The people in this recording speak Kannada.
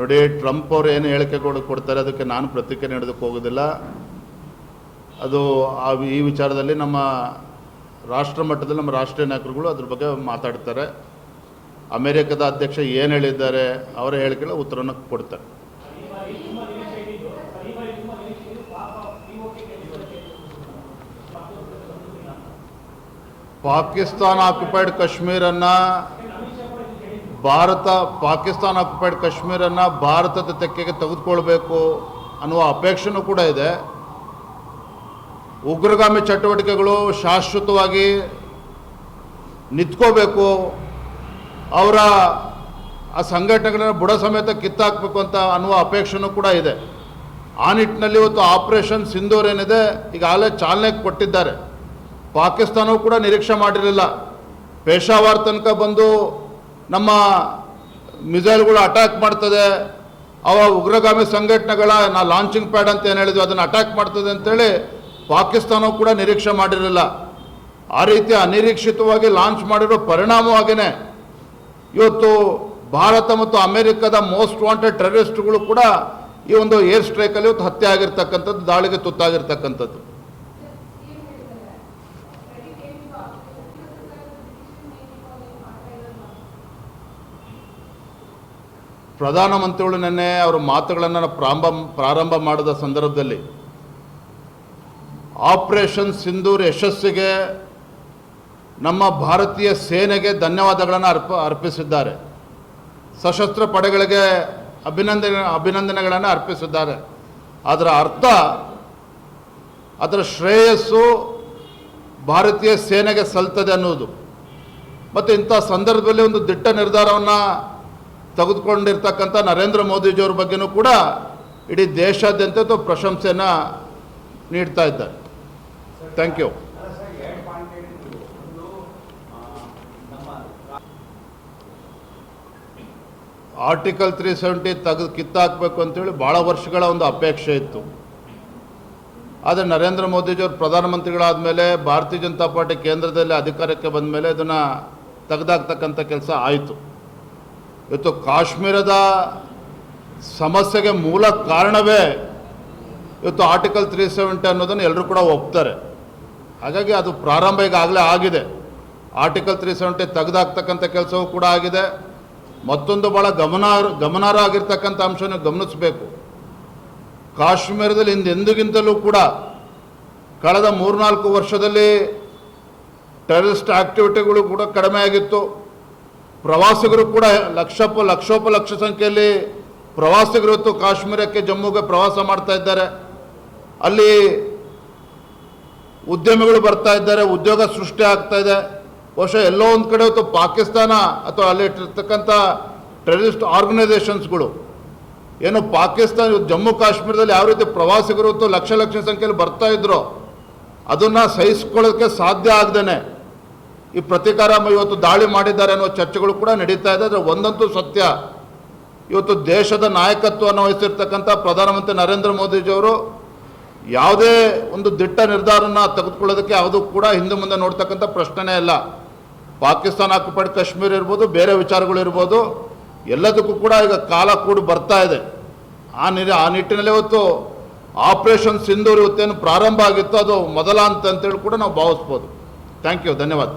ನೋಡಿ, ಟ್ರಂಪ್ ಅವ್ರು ಏನು ಹೇಳಿಕೆಗಳು ಕೊಡ್ತಾರೆ, ಅದಕ್ಕೆ ನಾನು ಪ್ರತಿಕ್ರಿಯೆ ನೀಡೋದಕ್ಕೆ ಹೋಗೋದಿಲ್ಲ. ಅದು ಆ ಈ ವಿಚಾರದಲ್ಲಿ ನಮ್ಮ ರಾಷ್ಟ್ರ ಮಟ್ಟದಲ್ಲಿ ನಮ್ಮ ರಾಷ್ಟ್ರೀಯ ನಾಯಕರುಗಳು ಅದ್ರ ಬಗ್ಗೆ ಮಾತಾಡ್ತಾರೆ. ಅಮೇರಿಕದ ಅಧ್ಯಕ್ಷ ಏನು ಹೇಳಿದ್ದಾರೆ, ಅವರ ಹೇಳಿಕೆಗಳ ಉತ್ತರವನ್ನು ಕೊಡ್ತಾರೆ. ಪಾಕಿಸ್ತಾನ ಆಕ್ಯುಪೈಡ್ ಕಾಶ್ಮೀರನ್ನು ಭಾರತ ಪಾಕಿಸ್ತಾನ ಆಕ್ಯುಪೈಡ್ ಕಾಶ್ಮೀರನ್ನು ಭಾರತದ ತೆಕ್ಕೆಗೆ ತೆಗೆದುಕೊಳ್ಬೇಕು ಅನ್ನುವ ಅಪೇಕ್ಷೆನೂ ಕೂಡ ಇದೆ. ಉಗ್ರಗಾಮಿ ಚಟುವಟಿಕೆಗಳು ಶಾಶ್ವತವಾಗಿ ನಿಂತ್ಕೋಬೇಕು. ಅವರ ಆ ಸಂಘಟನೆಗಳನ್ನ ಬುಡ ಸಮೇತ ಕಿತ್ತಾಕಬೇಕು ಅಂತ ಅನ್ನುವ ಅಪೇಕ್ಷೆನೂ ಕೂಡ ಇದೆ. ಆ ನಿಟ್ಟಿನಲ್ಲಿ ಇವತ್ತು ಆಪರೇಷನ್ ಸಿಂಧೂರ್ ಏನಿದೆ, ಈಗಾಗಲೇ ಚಾಲನೆ ಕೊಟ್ಟಿದ್ದಾರೆ. ಪಾಕಿಸ್ತಾನವೂ ಕೂಡ ನಿರೀಕ್ಷೆ ಮಾಡಿರಲಿಲ್ಲ. ಪೇಶಾವಾರ್ ತನಕ ಬಂದು ನಮ್ಮ ಮಿಸೈಲ್ಗಳು ಅಟ್ಯಾಕ್ ಮಾಡ್ತದೆ. ಅವ ಉಗ್ರಗಾಮಿ ಸಂಘಟನೆಗಳ ನಾ ಲಾಂಚಿಂಗ್ ಪ್ಯಾಡ್ ಅಂತ ಏನು ಹೇಳಿದ್ವಿ, ಅದನ್ನು ಅಟ್ಯಾಕ್ ಮಾಡ್ತದೆ ಅಂತೇಳಿ ಪಾಕಿಸ್ತಾನವು ಕೂಡ ನಿರೀಕ್ಷೆ ಮಾಡಿರಲಿಲ್ಲ. ಆ ರೀತಿ ಅನಿರೀಕ್ಷಿತವಾಗಿ ಲಾಂಚ್ ಮಾಡಿರೋ ಪರಿಣಾಮವಾಗಿಯೇ ಇವತ್ತು ಭಾರತ ಮತ್ತು ಅಮೆರಿಕದ ಮೋಸ್ಟ್ ವಾಂಟೆಡ್ ಟೆರರಿಸ್ಟ್ಗಳು ಕೂಡ ಈ ಒಂದು ಏರ್ ಸ್ಟ್ರೈಕಲ್ಲಿ ಇವತ್ತು ಹತ್ಯೆ ಆಗಿರ್ತಕ್ಕಂಥದ್ದು, ದಾಳಿಗೆ ತುತ್ತಾಗಿರ್ತಕ್ಕಂಥದ್ದು. ಪ್ರಧಾನಮಂತ್ರಿಗಳು ನಿನ್ನೆ ಅವರ ಮಾತುಗಳನ್ನು ಪ್ರಾರಂಭ ಪ್ರಾರಂಭ ಮಾಡಿದ ಸಂದರ್ಭದಲ್ಲಿ ಆಪರೇಷನ್ ಸಿಂಧೂರ್ ಯಶಸ್ಸಿಗೆ ನಮ್ಮ ಭಾರತೀಯ ಸೇನೆಗೆ ಧನ್ಯವಾದಗಳನ್ನು ಅರ್ಪ ಅರ್ಪಿಸಿದ್ದಾರೆ. ಸಶಸ್ತ್ರ ಪಡೆಗಳಿಗೆ ಅಭಿನಂದನೆ ಅಭಿನಂದನೆಗಳನ್ನು ಅರ್ಪಿಸಿದ್ದಾರೆ. ಅದರ ಅರ್ಥ, ಅದರ ಶ್ರೇಯಸ್ಸು ಭಾರತೀಯ ಸೇನೆಗೆ ಸಲ್ತದೆ ಅನ್ನೋದು ಮತ್ತು ಇಂಥ ಸಂದರ್ಭದಲ್ಲಿ ಒಂದು ದಿಟ್ಟ ನಿರ್ಧಾರವನ್ನು ತೆಗೆದುಕೊಂಡಿರ್ತಕ್ಕಂಥ ನರೇಂದ್ರ ಮೋದಿಜಿಯವ್ರ ಬಗ್ಗೆನೂ ಕೂಡ ಇಡೀ ದೇಶಾದ್ಯಂತ ಪ್ರಶಂಸೆಯನ್ನು ನೀಡ್ತಾ ಇದ್ದಾರೆ. Thank you article three seventy ತೆಗೆದು ಕಿತ್ತಾಕಬೇಕು ಅಂತೇಳಿ ಭಾಳ ವರ್ಷಗಳ ಒಂದು ಅಪೇಕ್ಷೆ ಇತ್ತು. ಆದರೆ ನರೇಂದ್ರ ಮೋದಿಜಿಯವರು ಪ್ರಧಾನಮಂತ್ರಿಗಳಾದ ಮೇಲೆ ಭಾರತೀಯ ಜನತಾ ಪಾರ್ಟಿ ಕೇಂದ್ರದಲ್ಲಿ ಅಧಿಕಾರಕ್ಕೆ ಬಂದ ಮೇಲೆ ಇದನ್ನು ತೆಗೆದಾಕ್ತಕ್ಕಂಥ ಕೆಲಸ ಆಯಿತು. ಇವತ್ತು ಕಾಶ್ಮೀರದ ಸಮಸ್ಯೆಗೆ ಮೂಲ ಕಾರಣವೇ ಇವತ್ತು ಆರ್ಟಿಕಲ್ ತ್ರೀ ಸೆವೆಂಟಿ ಅನ್ನೋದನ್ನು ಎಲ್ಲರೂ ಕೂಡ ಒಪ್ತಾರೆ. ಹಾಗಾಗಿ ಅದು ಪ್ರಾರಂಭ ಈಗಾಗಲೇ ಆಗಿದೆ. ಆರ್ಟಿಕಲ್ ತ್ರೀ ಸೆವೆಂಟಿ ತೆಗೆದಾಕ್ತಕ್ಕಂಥ ಕೆಲಸವೂ ಕೂಡ ಆಗಿದೆ. ಮತ್ತೊಂದು ಭಾಳ ಗಮನಾರ್ ಗಮನಾರ್ಹ ಆಗಿರ್ತಕ್ಕಂಥ ಅಂಶನ ಗಮನಿಸಬೇಕು. ಕಾಶ್ಮೀರದಲ್ಲಿ ಹಿಂದೆಂದಿಗಿಂತಲೂ ಕೂಡ ಕಳೆದ ಮೂರ್ನಾಲ್ಕು ವರ್ಷದಲ್ಲಿ ಟೆರರಿಸ್ಟ್ ಆಕ್ಟಿವಿಟಿಗಳು ಕೂಡ ಕಡಿಮೆ ಆಗಿತ್ತು ಪ್ರವಾಸಿಗರು ಕೂಡ ಲಕ್ಷಪ ಲಕ್ಷೋಪಲಕ್ಷ ಸಂಖ್ಯೆಯಲ್ಲಿ ಪ್ರವಾಸಿಗರು ಇವತ್ತು ಕಾಶ್ಮೀರಕ್ಕೆ, ಜಮ್ಮುಗೆ ಪ್ರವಾಸ ಮಾಡ್ತಾ ಇದ್ದಾರೆ. ಅಲ್ಲಿ ಉದ್ಯಮಿಗಳು ಬರ್ತಾ ಇದ್ದಾರೆ, ಉದ್ಯೋಗ ಸೃಷ್ಟಿ ಆಗ್ತಾ ಇದೆ. ಬಹುಶಃ ಎಲ್ಲೋ ಒಂದು ಕಡೆ ಇವತ್ತು ಪಾಕಿಸ್ತಾನ ಅಥವಾ ಅಲ್ಲಿ ಇಟ್ಟಿರ್ತಕ್ಕಂಥ ಟೆರರಿಸ್ಟ್ ಆರ್ಗನೈಸೇಷನ್ಸ್ಗಳು, ಏನು ಪಾಕಿಸ್ತಾನ, ಜಮ್ಮು ಕಾಶ್ಮೀರದಲ್ಲಿ ಯಾವ ರೀತಿ ಪ್ರವಾಸಿಗರು ಇವತ್ತು ಲಕ್ಷ ಲಕ್ಷ ಸಂಖ್ಯೆಯಲ್ಲಿ ಬರ್ತಾ ಇದ್ರು, ಅದನ್ನು ಸಹಿಸ್ಕೊಳ್ಳೋಕ್ಕೆ ಸಾಧ್ಯ ಆಗ್ದೇನೆ. ಈ ಪ್ರತೀಕಾರ ಇವತ್ತು ದಾಳಿ ಮಾಡಿದ್ದಾರೆ ಅನ್ನೋ ಚರ್ಚೆಗಳು ಕೂಡ ನಡೀತಾ ಇದೆ. ಆದರೆ ಒಂದಂತೂ ಸತ್ಯ, ಇವತ್ತು ದೇಶದ ನಾಯಕತ್ವವನ್ನು ವಹಿಸಿರ್ತಕ್ಕಂಥ ಪ್ರಧಾನಮಂತ್ರಿ ನರೇಂದ್ರ ಮೋದಿಜಿಯವರು ಯಾವುದೇ ಒಂದು ದಿಟ್ಟ ನಿರ್ಧಾರನ ತೆಗೆದುಕೊಳ್ಳೋದಕ್ಕೆ ಯಾವುದು ಕೂಡ ಹಿಂದೆ ಮುಂದೆ ನೋಡ್ತಕ್ಕಂಥ ಪ್ರಶ್ನೆನೇ ಇಲ್ಲ. ಪಾಕಿಸ್ತಾನ ಆಕ್ಯುಪೈಡ್ ಕಾಶ್ಮೀರ ಇರ್ಬೋದು, ಬೇರೆ ವಿಚಾರಗಳು ಇರ್ಬೋದು, ಎಲ್ಲದಕ್ಕೂ ಕೂಡ ಈಗ ಕಾಲ ಕೂಡ ಬರ್ತಾ ಇದೆ. ಆ ನಿರ, ಆ ನಿಟ್ಟಿನಲ್ಲಿ ಇವತ್ತು ಆಪರೇಷನ್ ಸಿಂಧೂರ್ ಇವತ್ತೇನು ಪ್ರಾರಂಭ ಆಗಿತ್ತು ಅದು ಮೊದಲ ಅಂತ ಅಂತೇಳಿ ಕೂಡ ನಾವು ಭಾವಿಸ್ಬೋದು. ಥ್ಯಾಂಕ್ ಯು, ಧನ್ಯವಾದ.